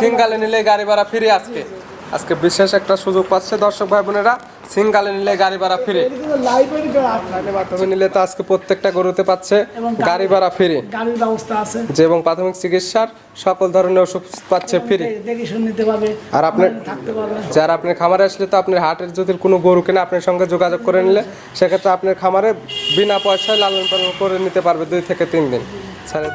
সিঙ্গালে নিলে গাড়ি ভাড়া ফিরে আজকে। আজকে বিশেষ একটা সুযোগ পাচ্ছে দর্শক ভাই বোনেরা সিঙ্গালে নিলে গাড়ি ভাড়া ফ্রি। নিলে তো আজকে প্রত্যেকটা গরুতে পাচ্ছে গাড়ি ভাড়া ফ্রি। গাড়ির ব্যবস্থা আছে। যে এবং প্রাথমিক চিকিৎসার সকল ধরনের ওষুধ পাচ্ছে ফ্রি। নিতে পারবে আর পারবে। যারা আপনার খামারে আসলে তো আপনার হাটের যদি কোনো গরু কিনে আপনার সঙ্গে যোগাযোগ করে নিলে সেক্ষেত্রে আপনার খামারে বিনা পয়সায় লালন পালন করে নিতে পারবে দুই থেকে তিন দিন। ছেড়ে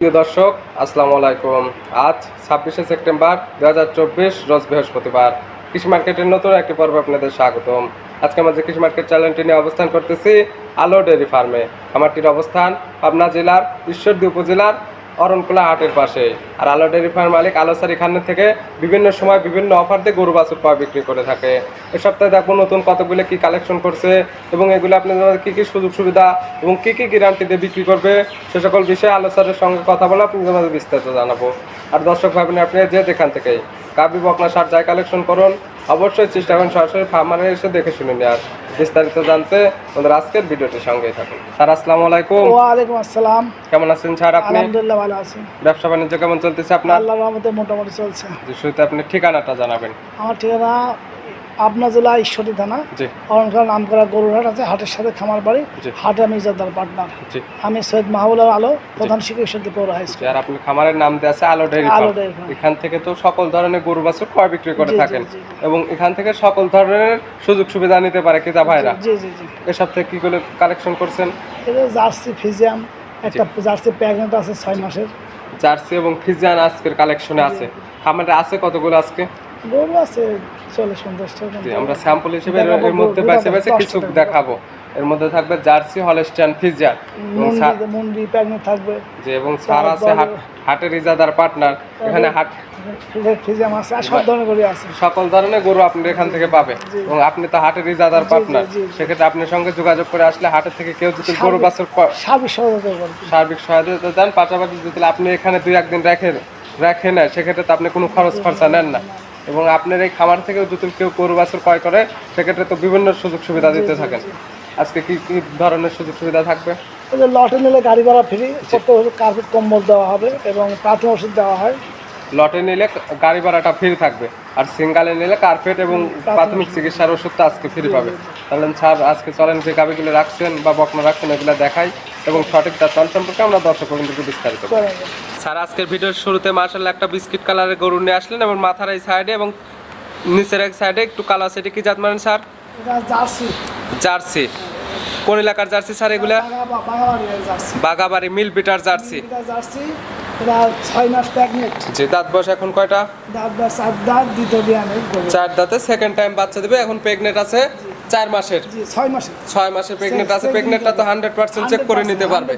প্রিয় দর্শক, আসসালামু আলাইকুম। আজ ছাব্বিশে সেপ্টেম্বর দু হাজার চব্বিশ, রোজ বৃহস্পতিবার। কৃষি মার্কেটের নতুন একটি পর্ব আপনাদের স্বাগতম। আজকে আমাদের কৃষি মার্কেট চ্যানেলটি নিয়ে অবস্থান করতেছি আলো ডেয়ারি ফার্মে। খামারটির অবস্থান পাবনা জেলার ঈশ্বরদী উপজেলার অরণকুলা হাটের পাশে। আর আলো ডেয়ারি ফার্ম মালিক আলোসারি খানের থেকে বিভিন্ন সময় বিভিন্ন অফার দিয়ে গরু বাছুর পাওয়া বিক্রি করে থাকে। এ সপ্তাহে দেখব নতুন কতগুলো কি কালেকশন করছে এবং এগুলো আপনাদের কি কি সুযোগ সুবিধা এবং কি কি গ্যারান্টি দিয়ে বিক্রি করবে? সে সকল বিষয়ে আলোচনার সঙ্গে কথা বলে আপনাদের মাঝে বিস্তারিত জানাব। আর দর্শক ভাবেন আপনি যে যেখান থেকে কাবি বকনা সার যাই কালেকশন করুন, অবশ্যই চেষ্টা করুন সরাসরি ফার্মারে এসে দেখে শুনে নিয়ে নেওয়ার বিস্তারিত জানতে আমাদের আজকের ভিডিওটির সঙ্গেই থাকুন। স্যার আসসালামু আলাইকুম। ওয়ালাইকুম আসসালাম। কেমন আছেন স্যার আপনি? আলহামদুলিল্লাহ ভালো আছি। ব্যবসা বাণিজ্য কেমন চলতেছে আপনার? আল্লাহর রহমতে মোটামুটি চলছে। শুরুতে আপনি ঠিকানাটা জানাবেন। আমার ঠিকানা আপনা জেলা ঈশ্বরী থানা। অরণখাল নাম গরুরহাট আছে হাটের সাথে খামার বাড়ি। হাটে আমি ইজাদার পার্টনার। আমি সৈয়দ মাহবুল আলো প্রধান শিক্ষক ঈশ্বরদী পৌর হাই স্কুল। আর আপনি খামারের নাম দেওয়া আছে আলো ডেয়ারি আলো। এখান থেকে তো সকল ধরনের গরু বাছুর ক্রয় বিক্রি করে থাকেন। এবং এখান থেকে সকল ধরনের সুযোগ সুবিধা নিতে পারে কিতা ভাইরা? জি জি জি এসব থেকে কি করে কালেকশন করছেন? এটা জার্সি ফিজিয়াম একটা জার্সি প্যাকেট আছে ছয় মাসের। জার্সি এবং ফিজিয়ান আজকের কালেকশনে আছে। খামারে আছে কতগুলো আজকে? গরু আছে চল্লিশ পঞ্চাশটা আমরা স্যাম্পল হিসেবে এর- মধ্যে বেছে বেছে কিছু দেখাবো। এর মধ্যে থাকবে জার্সি এবং সা- মুন্ডি থাকবে। যে এবং সার আছে হাটের ইজাদার পার্টনার এখানে হাট সকল ধরনের গরু আপনি এখান থেকে পাবে এবং আপনি তো হাটের ইজাদার পার্টনার। সেক্ষেত্রে আপনার সঙ্গে যোগাযোগ করে আসলে হাটের থেকে কেউ যদি গরু বাছুর সার্বিক সহযোগিতা সহায়তা দেন পাশাপাশি যদি আপনি এখানে দুই একদিন রেখে রেখে নেয় সেক্ষেত্রে তো আপনি কোনো খরচ খরচা নেন না। এবং আপনার এই খামার থেকেও যদি কেউ গরু বাছুর ক্রয় করে সেক্ষেত্রে তো বিভিন্ন সুযোগ সুবিধা দিতে থাকেন। আজকে কি কি ধরনের সুযোগ সুবিধা থাকবে? লটে নিলে গাড়ি ভাড়া ফ্রি প্রত্যেক ওষুধ কার্পেট কম্বল দেওয়া হবে এবং প্রাথমিক ওষুধ দেওয়া হয়। লটে নিলে গাড়ি ভাড়াটা ফ্রি থাকবে। আর সিঙ্গালে নিলে কার্পেট এবং প্রাথমিক চিকিৎসার ওষুধটা আজকে ফ্রি পাবে। তাহলে স্যার আজকে চলেন যে গাবিগুলো রাখছেন বা বকনা রাখছেন এগুলো দেখাই। এবং সঠিক তার চল সম্পর্কে আমরা দর্শক বন্ধুকে বিস্তারিত করে স্যার আজকের ভিডিওর শুরুতে মার্শাল্লাহ একটা বিস্কিট কালারের গরু নিয়ে আসলেন এবং মাথার এই সাইডে এবং নিচের এক সাইডে একটু কালার সেটি কি জাত মানেন স্যার? জার্সি। জার্সি। কোন এলাকার জার্সি স্যার এগুলা? বাগাবাড়ি মিল বিটার জার্সি। এটা জার্সি এটা ছয় মাস প্রেগনেন্ট যে দাঁত বয়স এখন কয়টা? দাঁত চার দাঁতে সেকেন্ড টাইম বাচ্চা দেবে এখন প্রেগনেন্ট আছে। চার মাসের। ছয় মাসে ছয় মাসের প্রেগনেন্ট আছে প্রেগনেন্টটা তো হান্ড্রেড পার্সেন্ট চেক করে নিতে পারবে।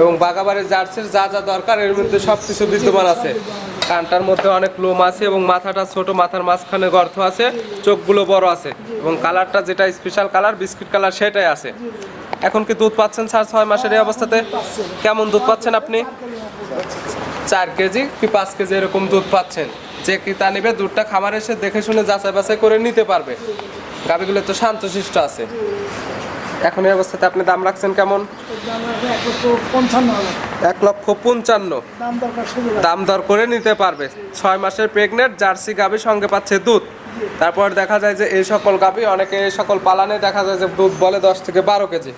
এবং বাগাবাড়ির জার্সির যা যা দরকার এর মধ্যে সব কিছু বিদ্যমান আছে। কানটার মধ্যে অনেক লোম আছে এবং মাথাটা ছোট মাথার মাঝখানে গর্ত আছে চোখগুলো বড় আছে। এবং কালারটা যেটা স্পেশাল কালার বিস্কিট কালার সেটাই আছে। এখন কি দুধ পাচ্ছেন স্যার ছয় মাসের এই অবস্থাতে? কেমন দুধ পাচ্ছেন আপনি? চার কেজি কি পাঁচ কেজি এরকম দুধ পাচ্ছেন? যে কি তা নেবে দুধটা খামার এসে দেখে শুনে যাচাই বাছাই করে নিতে পারবে। গাবিগুলো তো শান্তশিষ্ট আছে। এখন এই অবস্থাতে আপনি দাম রাখছেন কেমন? এক লক্ষ পঞ্চান্ন। দাম দর করে নিতে পারবে। ছয় মাসের প্রেগনেন্ট জার্সি গাভি সঙ্গে পাচ্ছে দুধ। তারপর দেখা যায় যে এই সকল গাভি অনেকে এই সকল পালানে দেখা যায় যে দুধ বলে দশ থেকে বারো কেজি।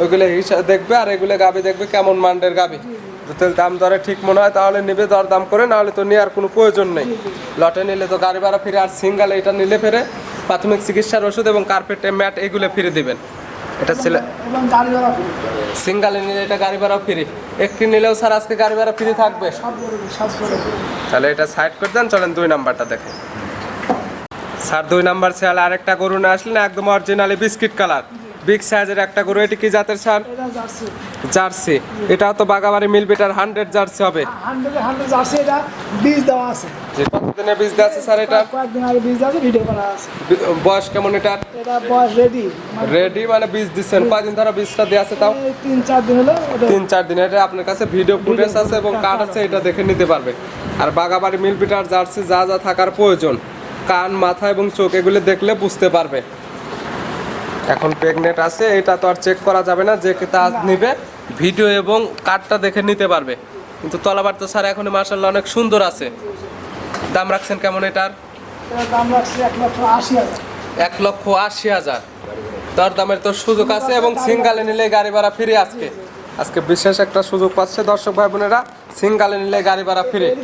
ওইগুলো দেখবে আর এগুলো গাভি দেখবে কেমন মান্ডের গাভি যদি দাম দরে ঠিক মনে হয় তাহলে নিবে দর দাম করে, নাহলে তো নেওয়ার কোনো প্রয়োজন নেই। লটে নিলে তো গাড়ি ভাড়া ফিরে আর সিঙ্গালে এটা নিলে ফিরে। প্রাথমিক চিকিৎসার ওষুধ এবং কার্পেট ম্যাট এগুলো ফিরে দিবেন এটা ছিল। সিঙ্গালে নিলে এটা গাড়ি ভাড়াও ফ্রি একটি নিলেও স্যার আজকে গাড়ি ভাড়া ফ্রি থাকবে। তাহলে এটা সাইড করে দেন, চলেন দুই নাম্বারটা দেখেন স্যার, দুই নাম্বার শেয়ালে আরেকটা গরু না আসলে একদম অরিজিনালি বিস্কিট কালার বিগ সাইজের একটা গরু এটি কি জাতের স্যার জার্সি। এটাও তো বাগাবাড়ি মিল বিটার হান্ড্রেড জার্সি হবে। জার্সি এটা বীজ দেওয়া আছে। স্যার এটা? বয়স কেমন এটা? রেডি রেডি মানে বীজ দিচ্ছেন। কয়দিন ধরে বীজটা দেওয়া আছে তাও? তিন চার দিন হলো তিন চার দিন। এটা আপনার কাছে ভিডিও ফুটেজ আছে এবং কার্ড আছে এটা দেখে নিতে পারবে। আর বাগাবাড়ি মিল বিটার জার্সি যা যা থাকার প্রয়োজন কান মাথা এবং চোখ এগুলো দেখলে বুঝতে পারবে। এখন প্রেগনেন্ট আছে এটা তো আর চেক করা যাবে না যে তা নিবে ভিডিও এবং কার্ডটা দেখে নিতে পারবে। কিন্তু তলাবার তো স্যার এখন মার্শাল্লাহ অনেক সুন্দর আছে। দাম রাখছেন কেমন এটার? এক লক্ষ আশি হাজার। দর দামের তো সুযোগ আছে এবং সিঙ্গালে নিলে গাড়ি ভাড়া ফিরে আজকে। আজকে বিশেষ একটা সুযোগ পাচ্ছে দর্শক ভাই বোনেরা সিঙ্গালে নিলে গাড়ি ভাড়া ফিরে।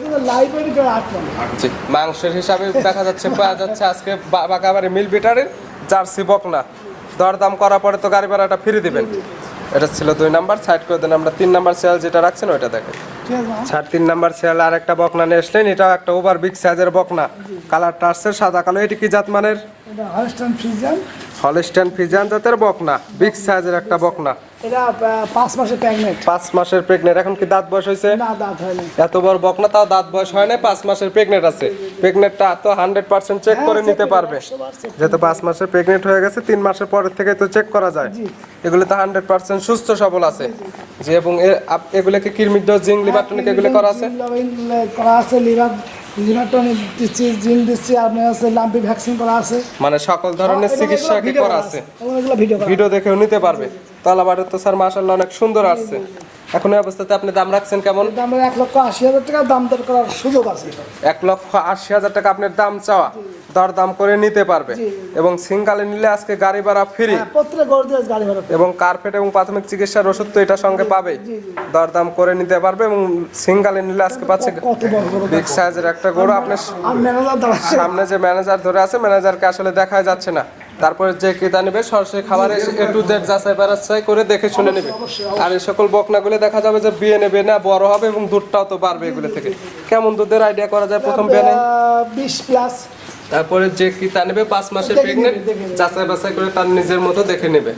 জি মাংসের হিসাবে দেখা যাচ্ছে পাওয়া যাচ্ছে আজকে বা- বাঁকাবাড়ি মিল বিটারের জার্সি বকনা। দরদাম করার পরে তো গাড়ি ভাড়াটা ফিরে দিবেন। এটা ছিল দুই নাম্বার সাইড করে দেন আমরা তিন নাম্বার সেল যেটা রাখছেন ওইটা দেখেন। স্যার তিন নাম্বার সেল আর একটা বকনা নিয়ে আসলেন এটাও একটা ওভার বিগ সাইজের বকনা। কালারটা আসছে সাদা কালো এটি কি জাত মানের হলস্টাইন ফ্রিজিয়ান জাতের বকনা বিগ সাইজের একটা বকনা। এটা পাঁচ মাসের প্যাগনেট পাঁচ মাসের প্রেগনেন্ট এখন কি দাঁত বয়স হয়েছে? না দাঁত হয়নি। এত বড় বকনা তাও দাঁত বয়স হয় না পাঁচ মাসের প্রেগনেন্ট আছে। প্রেগনেন্টটা তো হান্ড্রেড পার্সেন্ট চেক হ্যাঁ, করে নিতে পারবে। যেহেতু পাঁচ মাসের প্রেগনেন্ট হয়ে গেছে তিন মাসের পরের থেকে তো চেক করা যায়। এগুলো তো হান্ড্রেড পার্সেন্ট সুস্থ সবল আছে। যে এবং এগুলোকে কিরমির ডোজ জিং লিভার টনিক এগুলো করা আছে? করা আছে লিভার লিভার দিচ্ছি জিন দিচ্ছি আপনার আছে লাম্পি ভ্যাকসিন করা আছে। মানে সকল ধরনের চিকিৎসা কি ভিডিও করা আছে। ভিডিও দেখেও নিতে পারবে। তলাবারের তো স্যার মাসাল্লাহ অনেক সুন্দর আসছে। এখন এই অবস্থাতে আপনি দাম রাখছেন কেমন? দাম এক লক্ষ আশি হাজার টাকা দাম দর করার সুযোগ আছে। এক লক্ষ আশি হাজার টাকা আপনার দাম চাওয়া। দর দাম করে নিতে পারবে। এবং সিঙ্গালে নিলে আজকে গাড়ি ভাড়া ফ্রি হ্যাঁ, এবং কার্পেট এবং প্রাথমিক চিকিৎসার ওষুধ তো এটার সঙ্গে পাবে। দরদাম করে নিতে পারবে এবং সিঙ্গালে নিলে আজকে পাচ্ছে কত বিগ সাইজের একটা গরু আপনার সামনে যে ম্যানেজার ধরে আছে ম্যানেজারকে আসলে দেখা যাচ্ছে না। তারপরে যে ক্রেতা নেবে সরাসরি খাবারে এ টু জেড যাচাই বাছাই করে দেখে শুনে নেবে। আর এই সকল বকনাগুলো দেখা যাবে যে বিয়ে নেবে না বড় হবে এবং দুধটাও তো বাড়বে এগুলো থেকে। কেমন দুধের আইডিয়া করা যায় প্রথম বিয়ে নেই বিশ প্লাস তারপরে যে কি তা নেবে পাঁচ মাসের প্রেগনেন্ট যাচাই বাছাই করে তার নিজের মতো দেখে নেবে।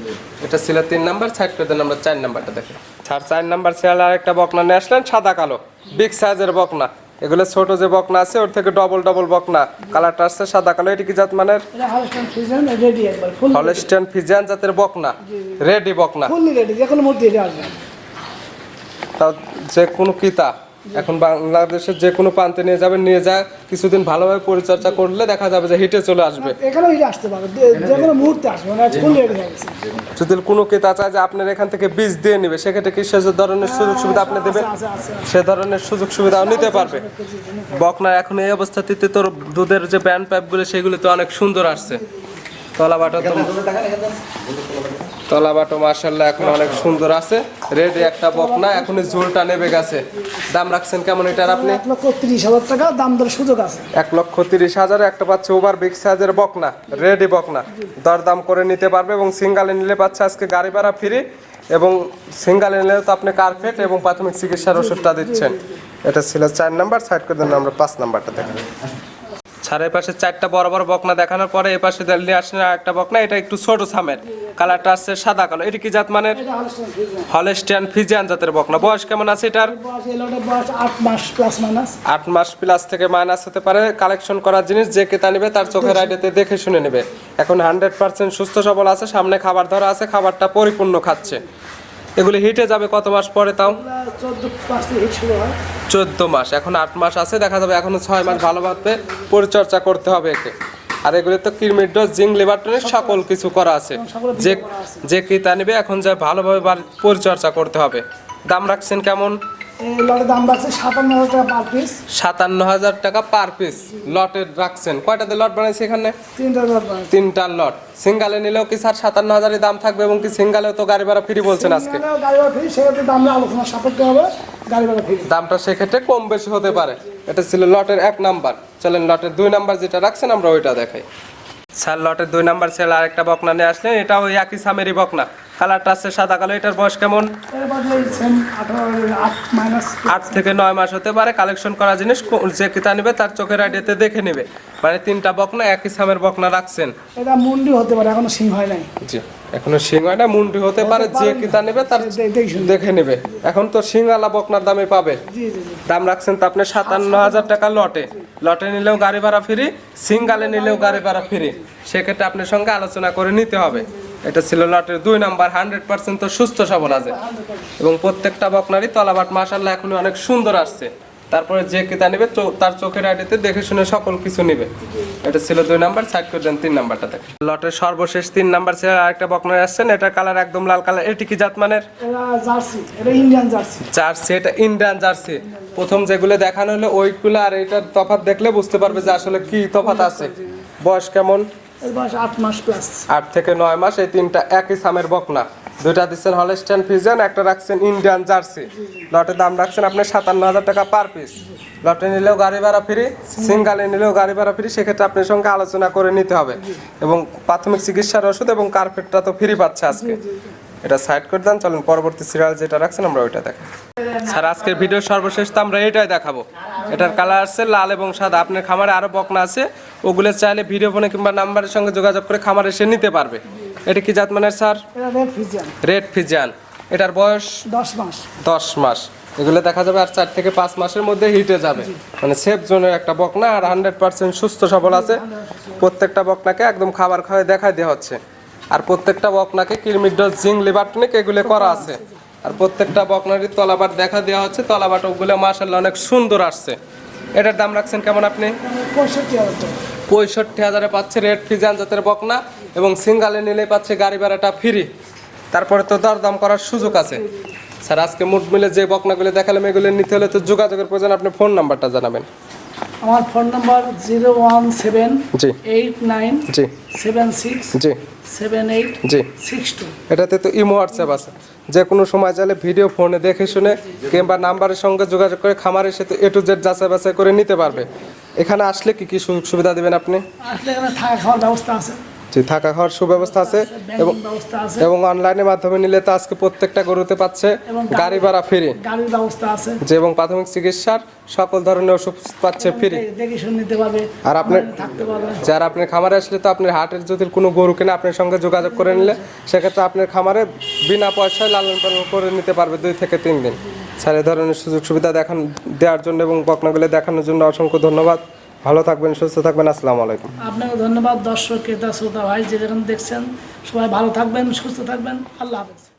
এটা ছিল তিন নাম্বার সাইড করে দেন আমরা চার নাম্বারটা দেখে। আর চার নাম্বার সিরিয়াল আর একটা বকনা নিয়ে আসলেন সাদা কালো। বিগ সাইজের বকনা। এগুলো ছোট যে বকনা আছে ওর থেকে ডবল ডবল বকনা। কালারটা আসছে সাদা কালো এটি কি জাত মানের? হলস্টেন ফিজিয়ান জাতের বকনা। রেডি বকনা। তাও যে কোনো কিতা এখন বাংলাদেশের যে কোনো প্রান্তে নিয়ে যাবেন নিয়ে যা কিছুদিন ভালোভাবে পরিচর্যা করলে দেখা যাবে যে হিটে চলে আসবে। এখানেও আসতে যে- কোনো মুহূর্তে আসবে মানে হয়ে যদি কোনো ক্রেতা চায় যে আপনার এখান থেকে বীজ দিয়ে নেবে সেক্ষেত্রে কি সে ধরনের সুযোগ সুবিধা আপনি দেবেন? সে ধরনের সুযোগ সুবিধাও নিতে পারবে। বকনা এখন এই অবস্থাতে তোর দুধের যে ব্যান্ড পাইপগুলো সেগুলো তো অনেক সুন্দর আসছে। তলাবাটা তো তলাবাটো মার্শাল্লাহ এখন অনেক সুন্দর আছে। রেডি একটা বকনা এখন ঝোলটা নেবে গেছে। দাম রাখছেন কেমন এটার আপনি? এক লক্ষ তিরিশ হাজার টাকা দাম দর সুযোগ আছে। এক লক্ষ তিরিশ হাজার একটা পাচ্ছে ওভার বিগ সাইজের বকনা রেডি বকনা। দরদাম করে নিতে পারবে এবং সিঙ্গালে নিলে পাচ্ছে আজকে গাড়ি ভাড়া ফ্রি এবং সিঙ্গালে নিলে তো আপনি কার্পেট এবং প্রাথমিক চিকিৎসার ওষুধটা দিচ্ছেন। এটা ছিল চার নাম্বার সাইড করে দেন আমরা পাঁচ নাম্বারটা দেখেন। ছাড়ের পাশে চারটা বড় বড় বকনা দেখানোর পরে এই পাশে নিয়ে আসেন একটা বকনা এটা একটু ছোট সামের। কালারটা আসছে সাদা কালো। এটা কি জাত মানের? হলেস্টিয়ান ফিজিয়ান জাতের বকনা। বয়স কেমন আছে এটার? আট মাস প্লাস আট মাস প্লাস থেকে মাইনাস হতে পারে। কালেকশন করার জিনিস যে ক্রেতা নেবে তার চোখের আইডিয়াতে দেখে শুনে নেবে। এখন হান্ড্রেড পার্সেন্ট সুস্থ সবল আছে সামনে খাবার ধরা আছে খাবারটা পরিপূর্ণ খাচ্ছে। এগুলি হিটে যাবে কত মাস পরে তাও? চোদ্দ মাস এখন আট মাস আছে দেখা যাবে এখনও ছয় মাস ভালোভাবে পরিচর্যা করতে হবে একে। আর এগুলি তো কিরমির ডোজ জিং লিভারটনের সকল কিছু করা আছে। যে কি তা আছে। যে ক্রেতা নেবে এখন যা ভালোভাবে পরিচর্যা করতে হবে। দাম রাখছেন কেমন? লটের দাম রাখছে সাতান্ন হাজার টাকা পার পিস সাতান্ন হাজার টাকা পার পিস লটের রাখছেন। কয়টাতে লট বানাইছে এখানে? তিনটা লট বানাচ্ছে। তিনটা লট। সিঙ্গালে নিলেও কি স্যার সাতান্ন দাম থাকবে এবং কি সিঙ্গালেও তো গাড়ি ভাড়া ফ্রি বলছেন আজকে? গাড়ি ভাড়া ফ্রি সেক্ষেত্রে দামটা আলোচনা সাপেক্ষে হবে গাড়ি ভাড়া ফ্রি দামটা সেক্ষেত্রে কম বেশি হতে পারে। এটা ছিল লটের এক নাম্বার। চলেন লটের দুই নাম্বার যেটা রাখছেন আমরা ওইটা দেখাই। স্যার লটের দুই নাম্বার সেল আরেকটা বকনা নিয়ে আসলেন এটা ওই একই সামেরই বকনা। কালারটা আছে সাদা কালো এটার বয়স কেমন? আট থেকে নয় মাস হতে পারে কালেকশন করা জিনিস যে কিতা নেবে তার চোখের আইডিয়াতে দেখে নেবে। মানে তিনটা বকনা একই সামের বকনা রাখছেন। এটা মুন্ডি হতে পারে এখনও সিং হয় নাই। জি এখনও সিংহাটা মুন্ডি হতে পারে যে কিতা নেবে তার দেখে নেবে। এখন তো সিংহালা বকনার দামে পাবে। জি জি জি। দাম রাখছেন তো আপনি সাতান্ন হাজার টাকা লটে। লটে নিলেও গাড়ি ভাড়া ফ্রি সিঙ্গালে নিলেও গাড়ি ভাড়া ফ্রি। সেক্ষেত্রে আপনার সঙ্গে আলোচনা করে নিতে হবে। এটা ছিল লটের দুই নাম্বার হান্ড্রেড পার্সেন্ট তো সুস্থ সবল আছে। এবং প্রত্যেকটা বকনারই তলাবাট মাসাল্লাহ এখন অনেক সুন্দর আসছে। তারপরে যে ক্রেতা নেবে তার চোখের আইডিতে দেখে শুনে সকল কিছু নেবে। এটা ছিল দুই নাম্বার সাইড করে দেন তিন নাম্বারটা দেখেন। লটের সর্বশেষ তিন নাম্বার ছিল আরেকটা বকনার আসছেন এটা কালার একদম লাল কালার। এটি কি জাত মানের জার্সি এটা ইন্ডিয়ান জার্সি। জার্সি এটা ইন্ডিয়ান জার্সি। প্রথম যেগুলো দেখানো হলো ওইগুলো আর এটার তফাৎ দেখলে বুঝতে পারবে যে আসলে কি তফাৎ আছে। বয়স কেমন? আট থেকে নয় মাস, এই তিনটা একই সামের বকনা। দুইটা দিচ্ছেন হলস্টাইন ফিজেন একটা রাখছেন ইন্ডিয়ান জার্সি লটের দাম রাখছেন আপনি সাতান্ন হাজার টাকা পার পিস লটে নিলেও গাড়ি ভাড়া ফ্রি সিঙ্গালে নিলেও গাড়ি ভাড়া ফ্রি সেক্ষেত্রে আপনার সঙ্গে আলোচনা করে নিতে হবে। এবং প্রাথমিক চিকিৎসার ওষুধ এবং কার্পেটটা তো ফ্রি পাচ্ছে আজকে। এটা সাইড করে দেন চলুন পরবর্তী সিরিয়াল যেটা রাখছেন আমরা ওইটা দেখেন স্যার আজকের ভিডিওর সর্বশেষ তো আমরা এটাই দেখাবো। এটার কালার আছে লাল এবং সাদা। আপনার খামারে আরও বকনা আছে ওগুলো চাইলে ভিডিও ফোনে কিংবা নাম্বারের সঙ্গে যোগাযোগ করে খামারে এসে নিতে পারবে। এটা কি জাত মানের sir? Red Friesian red Friesian এটার বয়স? দশ মাস। দশ মাস। এগুলো দেখা যাবে আর চার থেকে পাঁচ মাসের মধ্যে হিটে যাবে। মানে সেফ জোনের একটা বকনা আর হান্ড্রেড পার্সেন্ট সুস্থ সবল আছে। প্রত্যেকটা বকনাকে একদম খাবার খাওয়াই দেখাই দেওয়া হচ্ছে। আর প্রত্যেকটা বকনাকে কিরমির ডোজ জিং লিভার টনিক এগুলো করা আছে। আর প্রত্যেকটা বকনারই তলাবাট দেখা দেওয়া হচ্ছে। তলাবাট ওগুলো মাসাল্লাহ অনেক সুন্দর আসছে। এটার দাম রাখছেন কেমন আপনি? পঁয়ষট্টি হাজারে পাচ্ছে রেড ফিজান জাতের বকনা এবং সিঙ্গালে নিলে পাচ্ছে গাড়ি ভাড়াটা ফ্রি। তারপরে তো দরদাম করার সুযোগ আছে। স্যার, আজকে মুঠ মিলে যে বকনাগুলো দেখালাম, এগুলো নিতে হলে তো যোগাযোগের প্রয়োজন। আপনি ফোন নাম্বারটা জানাবেন। আমার phone number zero one seven জি। এইট নাইন জি। সেভেন সিক্স জি। সেভেন এইট জি। Six two. এটাতে তো ইমো হোয়াটসঅ্যাপ আছে। যে কোনো সময় চাইলে ভিডিও ফোনে দেখে শুনে কিংবা নাম্বারের সঙ্গে যোগাযোগ করে খামারের সাথে এ টু জেড যাচাই বাছাই করে নিতে পারবে। এখানে আসলে কি কি সুযোগ সুবিধা দেবেন আপনি? আসলে এখানে থাকা খাওয়ার ব্যবস্থা আছে। জি থাকা খাওয়ার সুব্যবস্থা আছে এবং এবং অনলাইনের মাধ্যমে নিলে তো আজকে প্রত্যেকটা গরুতে পাচ্ছে গাড়ি ভাড়া ফ্রি গাড়ির ব্যবস্থা আছে। যে এবং প্রাথমিক চিকিৎসার সকল ধরনের ওষুধ পাচ্ছে ফ্রি নিতে পারবে আর পারবে। যারা আপনার খামারে আসলে তো আপনার হাটের যদি কোনো গরু কিনে আপনার সঙ্গে যোগাযোগ করে নিলে সেক্ষেত্রে আপনার খামারে বিনা পয়সায় লালন পালন করে নিতে পারবে দুই থেকে তিন দিন। স্যার ধরনের সুযোগ সুবিধা দেখান দেওয়ার জন্য এবং বকনাগুলো দেখানোর জন্য অসংখ্য ধন্যবাদ। ভালো থাকবেন, সুস্থ থাকবেন, আসসালামু আলাইকুম। আপনাকে ধন্যবাদ দর্শক, ক্রেতা, শ্রোতা, ভাই যে যেখানে দেখছেন, সবাই ভালো থাকবেন, সুস্থ থাকবেন। আল্লাহ হাফেজ।